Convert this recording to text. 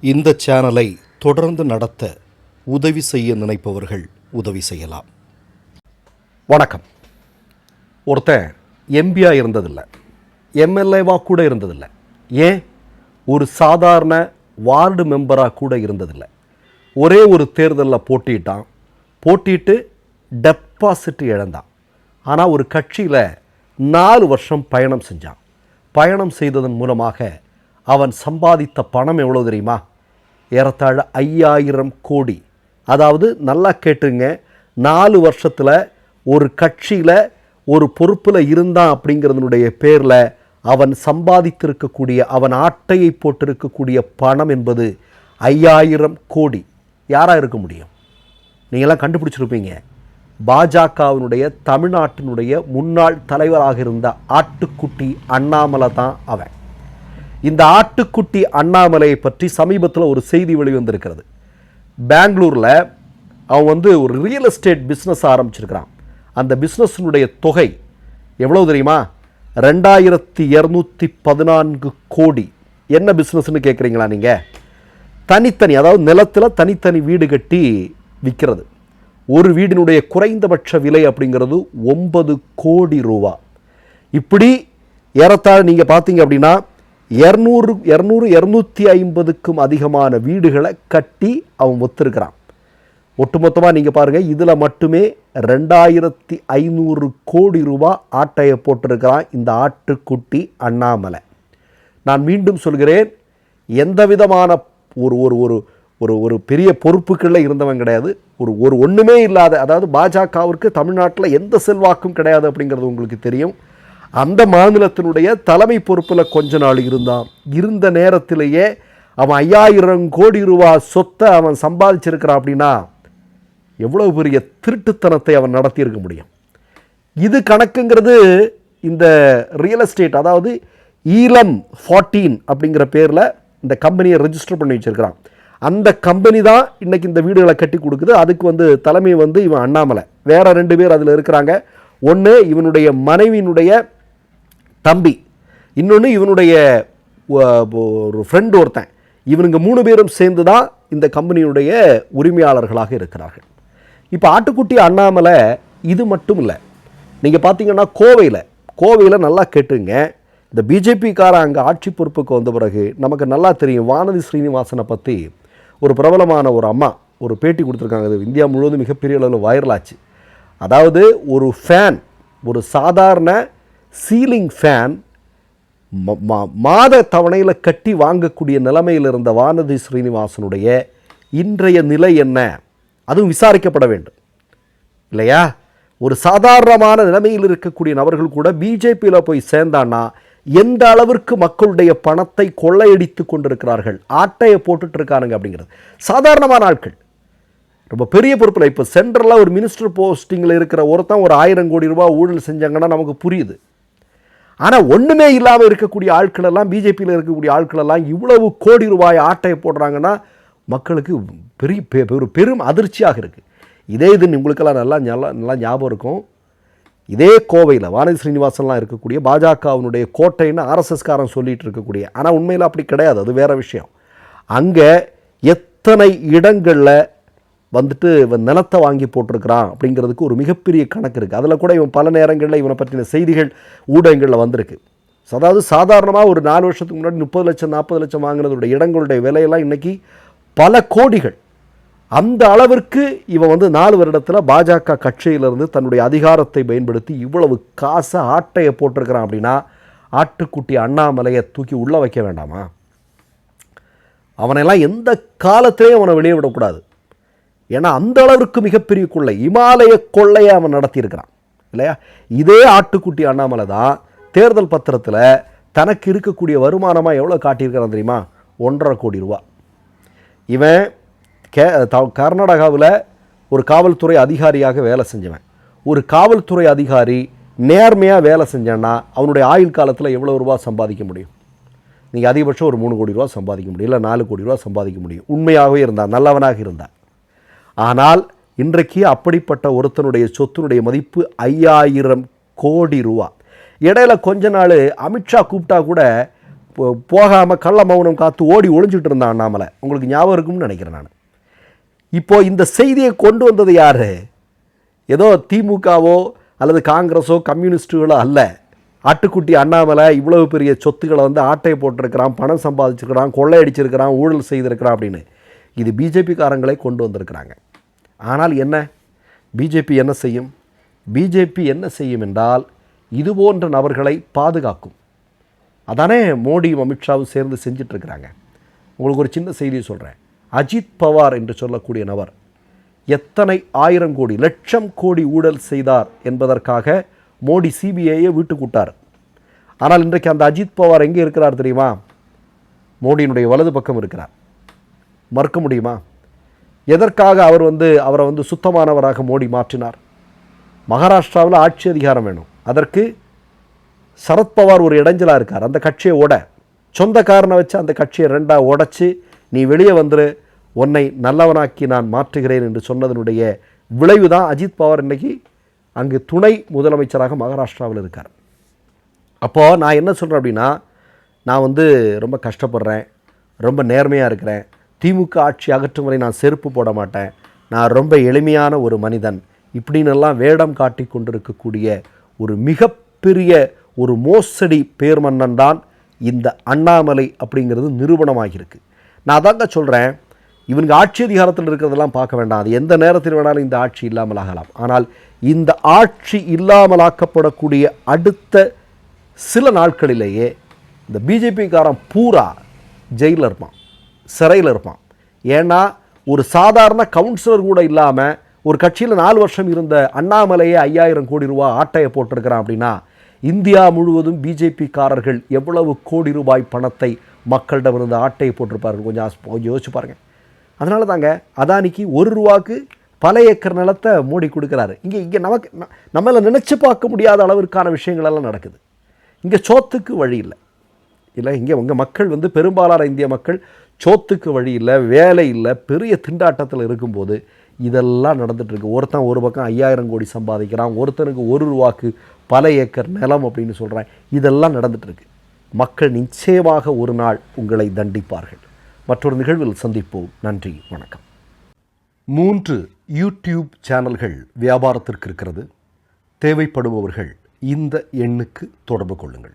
இந்த சேனலை தொடர்ந்து நடத்த உதவி செய்ய நினைப்பவர்கள் உதவி செய்யலாம். வணக்கம். ஒருத்தன் எம்பியா இருந்ததில்லை. எம்எல்ஏவாக கூட இருந்ததில்லை. ஏன்? ஒரு சாதாரண வார்டு மெம்பராக கூட இருந்ததில்லை. ஒரே ஒரு தேர்தலில் போட்டிட்டான். போட்டிட்டு டெபாசிட் இழந்தான். ஆனால் ஒரு கட்சியில் நாலு வருஷம் பயணம் செஞ்சான். பயணம் செய்ததன் மூலமாக அவன் சம்பாதித்த பணம் எவ்வளோ தெரியுமா? ஏறத்தாழ ஐயாயிரம் கோடி. அதாவது நல்லா கேட்டுங்க நாலு வருஷத்தில் ஒரு கட்சியில் ஒரு பொறுப்பில் இருந்தான் அப்படிங்கிறதுனுடைய பேரில் அவன் சம்பாதித்திருக்கக்கூடிய அவன் ஆட்டையை போட்டிருக்கக்கூடிய பணம் என்பது ஐயாயிரம் கோடி. யாராக இருக்க முடியும்? நீங்களாம் கண்டுபிடிச்சிருப்பீங்க. பாஜகவினுடைய தமிழ்நாட்டினுடைய முன்னாள் தலைவராக இருந்த ஆட்டுக்குட்டி அண்ணாமலை தான் அவன். இந்த ஆட்டுக்குட்டி அண்ணாமலையை பற்றி சமீபத்தில் ஒரு செய்தி வெளிவந்திருக்கிறது. பெங்களூரில் அவன் வந்து ஒரு ரியல் எஸ்டேட் பிஸ்னஸ் ஆரம்பிச்சிருக்கிறான். அந்த பிஸ்னஸினுடைய தொகை எவ்வளோ தெரியுமா? ரெண்டாயிரத்தி இரநூத்தி பதினான்கு கோடி. என்ன பிஸ்னஸ்னு கேட்குறீங்களா நீங்கள் தனித்தனி அதாவது நிலத்தில் தனித்தனி வீடு கட்டி விற்கிறது ஒரு வீடினுடைய குறைந்தபட்ச விலை அப்படிங்கிறது ஒன்பது கோடி ரூபா. இப்படி ஏறத்தாழ நீங்கள் பார்த்தீங்க அப்படின்னா இரநூறு இரநூறு இரநூத்தி ஐம்பதுக்கும் அதிகமான வீடுகளை கட்டி அவன் ஒத்துருக்கிறான். ஒட்டுமொத்தமாக நீங்கள் பாருங்கள் இதில் மட்டுமே ரெண்டாயிரத்தி ஐநூறு கோடி ரூபா ஆட்டையை போட்டிருக்கிறான் இந்த ஆட்டுக்குட்டி அண்ணாமலை. நான் மீண்டும் சொல்கிறேன் எந்த விதமான ஒரு ஒரு ஒரு ஒரு ஒரு பெரிய பொறுப்புகளில் இருந்தவன் கிடையாது. ஒரு ஒரு ஒன்றுமே இல்லாத அதாவது பாஜகவிற்கு தமிழ்நாட்டில் எந்த செல்வாக்கும் கிடையாது அப்படிங்கிறது உங்களுக்கு தெரியும். அந்த மாநிலத்தினுடைய தலைமை பொறுப்பில் கொஞ்ச நாள் இருந்தான். இருந்த நேரத்திலேயே அவன் ஐயாயிரம் கோடி ரூபா சொத்தை அவன் சம்பாதிச்சிருக்கிறான் அப்படின்னா எவ்வளோ பெரிய திருட்டுத்தனத்தை அவன் நடத்தியிருக்க முடியும். இது கணக்குங்கிறது இந்த ரியல் எஸ்டேட் அதாவது ஈலம் ஃபார்ட்டீன் அப்படிங்கிற பேரில் இந்த கம்பெனியை ரெஜிஸ்டர் பண்ணி வச்சிருக்கிறான். அந்த கம்பெனி தான் இன்றைக்கி இந்த வீடுகளை கட்டி கொடுக்குது. அதுக்கு வந்து தலைமை வந்து இவன் அண்ணாமலை. வேற ரெண்டு பேர் அதில் இருக்கிறாங்க. ஒன்று இவனுடைய மனைவியினுடைய தம்பி. இன்னொன்று இவனுடைய ஒரு ஃப்ரெண்டு ஒருத்தன். இவனுங்க மூணு பேரும் சேர்ந்து தான் இந்த கம்பெனியுடைய உரிமையாளர்களாக இருக்கிறார்கள். இப்போ ஆட்டுக்குட்டி அண்ணாமலை இது மட்டும் இல்லை. நீங்கள் பார்த்தீங்கன்னா கோவையில் கோவையில் நல்லா கேட்டுங்க. இந்த பிஜேபிக்காரன் அங்கே ஆட்சி பொறுப்புக்கு வந்த பிறகு நமக்கு நல்லா தெரியும். வானதி ஸ்ரீனிவாசனை பற்றி ஒரு பிரபலமான ஒரு அம்மா ஒரு பேட்டி கொடுத்துருக்காங்க. அது இந்தியா முழுவதும் மிகப்பெரிய அளவில் வைரல் ஆச்சு. அதாவது ஒரு ஃபேன் ஒரு சாதாரண சீலிங் ஃபேன் ம- மா- மாத தவணையில் கட்டி வாங்கக்கூடிய நிலைமையில் இருந்த வானதி ஸ்ரீனிவாசனுடைய இன்றைய நிலை என்ன? அதுவும் விசாரிக்கப்பட வேண்டும். இல்லையா? ஒரு சாதாரணமான நிலைமையில் இருக்கக்கூடிய நபர்கள் கூட பிஜேபியில் போய் சேர்ந்தான்னா எந்த அளவிற்கு மக்களுடைய பணத்தை கொள்ளையடித்து கொண்டிருக்கிறார்கள்? ஆட்டையை போட்டுட்டு இருக்கானுங்க அப்படிங்கிறது. சாதாரணமான ஆட்கள். ரொம்ப பெரிய பொறுப்பில். இப்போ சென்ட்ரலாக ஒரு மினிஸ்டர் போஸ்டிங்கில் இருக்கிற ஒருத்தன் ஒரு ஆயிரம் கோடி ரூபா ஊழல் செஞ்சாங்கன்னா நமக்கு புரியுது. ஆனால் ஒன்றுமே இல்லாமல் இருக்கக்கூடிய ஆட்களெல்லாம் பிஜேபியில் இருக்கக்கூடிய ஆட்களெல்லாம் இவ்வளவு கோடி ரூபாய் ஆட்டையை போடுறாங்கன்னா மக்களுக்கு பெரிய பெ- ஒரு பெரும் அதிர்ச்சியாக இருக்குது இதே இது உங்களுக்கெல்லாம் நல்லா நல்லா நல்லா ஞாபகம் இருக்கும். இதே கோவையில் வானதி ஸ்ரீனிவாசன்லாம் இருக்கக்கூடிய பாஜகவினுடைய கோட்டைன்னு ஆர்எஸ்எஸ்காரன் சொல்லிகிட்டு இருக்கக்கூடிய ஆனால் உண்மையில் அப்படி கிடையாது அது வேறு விஷயம். அங்கே எத்தனை இடங்களில் வந்துட்டு இவன் நிலத்தை வாங்கி போட்டிருக்கிறான் அப்படிங்கிறதுக்கு ஒரு மிகப்பெரிய கணக்கு இருக்குது அதில் கூட இவன் பல நேரங்களில் இவனை பற்றின செய்திகள் ஊடகங்களில் வந்திருக்கு. அதாவது சாதாரணமாக ஒரு நாலு வருஷத்துக்கு முன்னாடி முப்பது லட்சம் நாற்பது லட்சம் வாங்கினதோட இடங்களுடைய விலையெல்லாம் இன்னைக்கு பல கோடிகள். அந்த அளவிற்கு இவன் வந்து நாலு வருடத்தில் பாஜக கட்சியிலிருந்து தன்னுடைய அதிகாரத்தை பயன்படுத்தி இவ்வளவு காசை ஆட்டையை போட்டிருக்கிறான் அப்படின்னா ஆட்டுக்குட்டி அண்ணாமலையை தூக்கி உள்ளே வைக்க வேண்டாமா? அவனையெல்லாம் எந்த காலத்திலையும் அவனை வெளியே விடக்கூடாது. ஏன்னா அந்த அளவிற்கு மிகப்பெரிய கொள்ளை. இமாலய கொள்ளையை அவன் நடத்தியிருக்கிறான். இல்லையா? இதே ஆட்டுக்குட்டி அண்ணாமலை தான் தேர்தல் பத்திரத்தில் தனக்கு இருக்கக்கூடிய வருமானமாக எவ்வளோ காட்டியிருக்கிறான் தெரியுமா? ஒன்றரை கோடி ரூபா. இவன் கே த- கர்நாடகாவில் ஒரு காவல்துறை அதிகாரியாக வேலை செஞ்சவன். ஒரு காவல்துறை அதிகாரி நேர்மையாக வேலை செஞ்சேன்னா அவனுடைய ஆயுள் காலத்தில் எவ்வளோ ரூபா சம்பாதிக்க முடியும்? நீங்கள் அதிகபட்சம் ஒரு மூணு கோடி ரூபா சம்பாதிக்க முடியும். இல்லை நாலு கோடி ரூபா சம்பாதிக்க முடியும். உண்மையாகவே இருந்தான் நல்லவனாக இருந்தான். ஆனால் இன்றைக்கு அப்படிப்பட்ட ஒருத்தனுடைய சொத்தினுடைய மதிப்பு ஐயாயிரம் கோடி ரூபா. இடையில கொஞ்ச நாள் அமித்ஷா கூப்பிட்டா கூட போகாமல் கள்ள மௌனம் காத்து ஓடி ஒளிஞ்சிட்டு இருந்தான் அண்ணாமலை உங்களுக்கு ஞாபகம் இருக்கும்னு நினைக்கிறேன் நான். இப்போ இந்த செய்தியை கொண்டு வந்தது யார்? ஏதோ திமுகவோ அல்லது காங்கிரஸோ கம்யூனிஸ்ட்டுகளோ அல்ல. ஆட்டுக்குட்டி அண்ணாமலை இவ்வளவு பெரிய சொத்துக்களை வந்து ஆட்டையை போட்டிருக்கிறான் பணம் சம்பாதிச்சிருக்கிறான் கொள்ளையடிச்சிருக்கிறான் ஊழல் செய்திருக்கிறான் அப்படின்னு. இது பிஜேபிக்காரங்களே கொண்டு வந்திருக்கிறாங்க. ஆனால் என்ன? பிஜேபி என்ன செய்யும்? பிஜேபி என்ன செய்யும் என்றால் இது போன்ற நபர்களை பாதுகாக்கும். அதானே மோடியும் அமித்ஷாவும் சேர்ந்து செஞ்சுட்டு இருக்கிறாங்க உங்களுக்கு ஒரு சின்ன செய்தியை சொல்கிறேன் அஜித் பவார் என்று சொல்லக்கூடிய நபர் எத்தனை ஆயிரம் கோடி லட்சம் கோடி ஊழல் செய்தார் என்பதற்காக மோடி சிபிஐயை வீட்டுக்கூட்டார் ஆனால் இன்றைக்கு அந்த அஜித் பவார் எங்கே இருக்கிறார் தெரியுமா? மோடியினுடைய வலது பக்கம் இருக்கிறார். மறுக்க முடியுமா? எதற்காக அவர் வந்து அவரை வந்து சுத்தமானவராக மோடி மாற்றினார்? மகாராஷ்டிராவில் ஆட்சி அதிகாரம் வேணும். அதற்கு சரத்பவார் ஒரு இடைஞ்சலாக இருக்கார். அந்த கட்சியை உட சொந்தக்காரனை வச்சு அந்த கட்சியை ரெண்டாக உடைச்சி நீ வெளியே வந்துரு. உன்னை நல்லவனாக்கி நான் மாற்றுகிறேன் என்று சொன்னதனுடைய விளைவு தான் அஜித் பவார் இன்றைக்கி அங்கு துணை முதலமைச்சராக மகாராஷ்டிராவில் இருக்கார். அப்போது நான் என்ன சொல்கிறேன் அப்படின்னா நான் வந்து ரொம்ப கஷ்டப்படுறேன். ரொம்ப நேர்மையாக இருக்கிறேன். திமுக ஆட்சி அகற்றும் வரை நான் செருப்பு போட மாட்டேன். நான் ரொம்ப எளிமையான ஒரு மனிதன். இப்படின்னெல்லாம் வேடம் காட்டி கொண்டிருக்கக்கூடிய ஒரு மிகப்பெரிய ஒரு மோசடி பேர்மன்னன் தான் இந்த அண்ணாமலை அப்படிங்கிறது நிரூபணமாகியிருக்கு. நான் அதாங்க சொல்கிறேன் இவங்க ஆட்சி அதிகாரத்தில் இருக்கிறதெல்லாம் பார்க்க வேண்டாம். அது எந்த நேரத்தில் வேணாலும் இந்த ஆட்சி இல்லாமல் ஆகலாம். ஆனால் இந்த ஆட்சி இல்லாமலாக்கப்படக்கூடிய அடுத்த சில நாட்களிலேயே இந்த பிஜேபிக்காரன் பூரா ஜெயிலில் இருப்பான் சிறையில் இருப்பான். ஏன்னா ஒரு சாதாரண கவுன்சிலர் கூட இல்லாமல் ஒரு கட்சியில் நாலு வருஷம் இருந்த அண்ணாமலையே ஐயாயிரம் கோடி ரூபா ஆட்டையை போட்டிருக்கிறான் அப்படின்னா இந்தியா முழுவதும் பிஜேபிக்காரர்கள் எவ்வளவு கோடி ரூபாய் பணத்தை மக்களிடமிருந்து ஆட்டையை போட்டிருப்பார்கள்? கொஞ்சம் கொஞ்சம் யோசிச்சு பாருங்கள் அதனால தாங்க அதானிக்கு ஒரு ரூபாக்கு பல ஏக்கர் நிலத்தை மூடி கொடுக்குறாரு. இங்கே இங்கே நமக்கு ந- நினச்சி பார்க்க முடியாத அளவிற்கான விஷயங்கள் எல்லாம் நடக்குது. இங்கே சோத்துக்கு வழி இல்லை. இல்லை இங்கே உங்கள் மக்கள் வந்து பெரும்பாலான இந்திய மக்கள் சோத்துக்கு வழி இல்லை வேலை இல்லை பெரிய திண்டாட்டத்தில் இருக்கும்போது இதெல்லாம் நடந்துகிட்ருக்கு ஒருத்தன் ஒரு பக்கம் ஐயாயிரம் கோடி சம்பாதிக்கிறான் ஒருத்தனுக்கு ஒரு ரூபாக்கு பல ஏக்கர் நிலம் அப்படின்னு சொல்கிறான் இதெல்லாம் நடந்துகிட்ருக்கு இருக்கு. மக்கள் நிச்சயமாக ஒரு நாள் உங்களை தண்டிப்பார்கள். மற்றொரு நிகழ்வில் சந்திப்போம். நன்றி வணக்கம். மூன்று யூடியூப் சேனல்கள் வியாபாரத்திற்கு இருக்கிறது. தேவைப்படுபவர்கள் இந்த எண்ணுக்கு தொடர்பு கொள்ளுங்கள்.